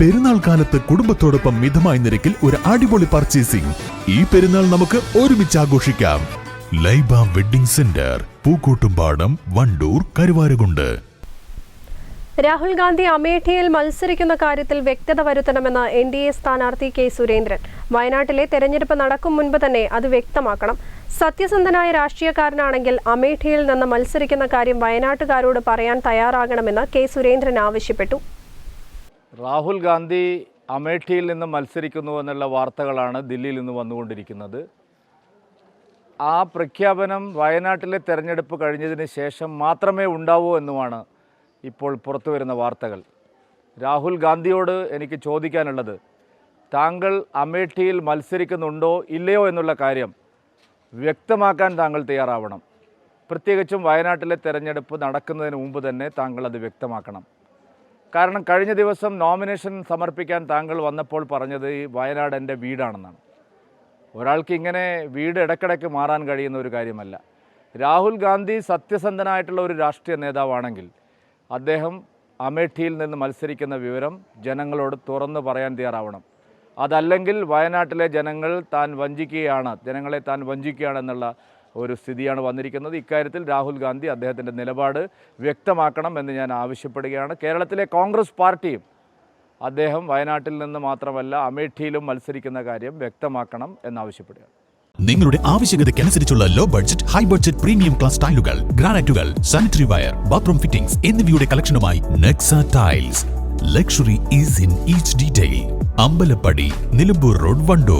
പെരുന്നാൾ കാലത്ത് കുടുംബത്തോടൊപ്പം മിതമായ നിരക്കിൽ ഒരു അടിപൊളി പർച്ചേസിംഗ് ഈ പെരുന്നാൾ നമുക്ക് ഒരുമിച്ച് ആഘോഷിക്കാം. Laiba wedding centre Pookkottumpadam Wandoor Karuvarakundu. Rahul Gandhi അമേഠിയിൽ മത്സരിക്കുന്ന കാര്യത്തിൽ വ്യക്തത വരുത്തണമെന്ന് എൻ ഡി എ സ്ഥാനാർത്ഥി കെ സുരേന്ദ്രൻ. വയനാട്ടിലെ തെരഞ്ഞെടുപ്പ് നടക്കും മുൻപ് തന്നെ അത് വ്യക്തമാക്കണം. സത്യസന്ധനായ രാഷ്ട്രീയക്കാരനാണെങ്കിൽ അമേഠിയിൽ നിന്ന് മത്സരിക്കുന്ന കാര്യം വയനാട്ടുകാരോട് പറയാൻ തയ്യാറാകണമെന്ന് കെ സുരേന്ദ്രൻ ആവശ്യപ്പെട്ടു. രാഹുൽ ഗാന്ധി അമേഠിയിൽ നിന്ന് മത്സരിക്കുന്നു എന്നുള്ള വാർത്തകളാണ് ദില്ലിയിൽ നിന്ന് വന്നുകൊണ്ടിരിക്കുന്നത്. ആ പ്രഖ്യാപനം വയനാട്ടിലെ തെരഞ്ഞെടുപ്പ് കഴിഞ്ഞതിന് ശേഷം മാത്രമേ ഉണ്ടാവൂ എന്നുമാണ് ഇപ്പോൾ പുറത്തു വരുന്ന വാർത്തകൾ. രാഹുൽ ഗാന്ധിയോട് എനിക്ക് ചോദിക്കാനുള്ളത് താങ്കൾ അമേഠിയിൽ മത്സരിക്കുന്നുണ്ടോ ഇല്ലയോ എന്നുള്ള കാര്യം വ്യക്തമാക്കാൻ താങ്കൾ തയ്യാറാവണം. പ്രത്യേകിച്ചും വയനാട്ടിലെ തെരഞ്ഞെടുപ്പ് നടക്കുന്നതിന് മുമ്പ് തന്നെ താങ്കൾ അത് വ്യക്തമാക്കണം. കാരണം കഴിഞ്ഞ ദിവസം നോമിനേഷൻ സമർപ്പിക്കാൻ താങ്കൾ വന്നപ്പോൾ പറഞ്ഞത് ഈ വയനാട് എന്റെ വീടാണെന്നാണ്. ഒരാൾക്ക് ഇങ്ങനെ വീട് ഇടയ്ക്കിടയ്ക്ക് മാറാൻ കഴിയുന്ന ഒരു കാര്യമല്ല. രാഹുൽ ഗാന്ധി സത്യസന്ധനായിട്ടുള്ള ഒരു രാഷ്ട്രീയ നേതാവാണെങ്കിൽ അദ്ദേഹം അമേഠിയിൽ നിന്ന് മത്സരിക്കുന്ന വിവരം ജനങ്ങളോട് തുറന്നു പറയാൻ തയ്യാറാവണം. അതല്ലെങ്കിൽ വയനാട്ടിലെ ജനങ്ങൾ താൻ വഞ്ചിക്കുകയാണ് ജനങ്ങളെ താൻ വഞ്ചിക്കുകയാണെന്നുള്ള ഒരു സ്ഥിതിയാണ് വന്നിരിക്കുന്നത്. ഇക്കാര്യത്തിൽ രാഹുൽ ഗാന്ധി അദ്ദേഹത്തിന്റെ നിലപാട് വ്യക്തമാക്കണം എന്ന് ഞാൻ ആവശ്യപ്പെടുകയാണ്. കേരളത്തിലെ കോൺഗ്രസ് പാർട്ടിയും അദ്ദേഹം വയനാട്ടിൽ നിന്ന് മാത്രമല്ല അമേഠിയിലും മത്സരിക്കുന്ന കാര്യം വ്യക്തമാക്കണം എന്നാവശ്യപ്പെടുകയാണ്. നിങ്ങളുടെ ആവശ്യകതയ്ക്കനുസരിച്ചുള്ള low budget high budget premium class ടൈലുകൾ ഗ്രാനൈറ്റുകൾ സാനിറ്ററി വയർ ബാത്റൂം ഫിറ്റിംഗ്സ് എന്നിവയുടെ കളക്ഷനുമായി Nexa tiles luxury is in each detail Ambalappadi Nilambur road Wandoor.